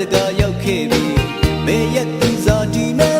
တကာရောက်ခဲ့ပြီမေရက်ကူစာဒီနဲ့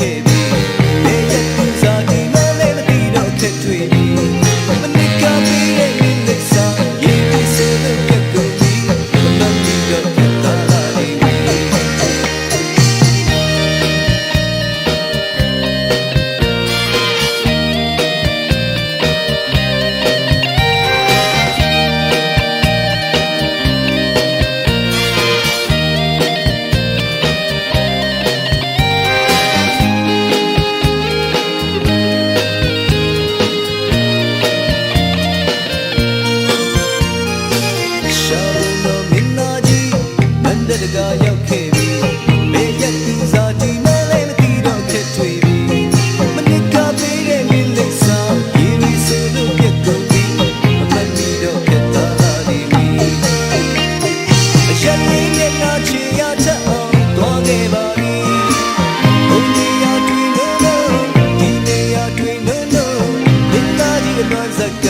က တကာရောက်ခဲ့ပြီမေးရသူစားကြည့်နေလဲမသိတော့ခက်တွေ့ပြီမနစ်ကပေးတဲ့မင်းလက်စာရေရီစလို့ပြတ်ကုန်ပြီမမှတ်မိတော့ခက်တာနေပြီအချက်လေးနဲ့ငါချေရချက်အောင်သွားခဲ့ပါပြီဘုံနေရာတွင်လို့ဒီနေရာတွင်လို့မင်းသားဒီကမ္ဘာစကား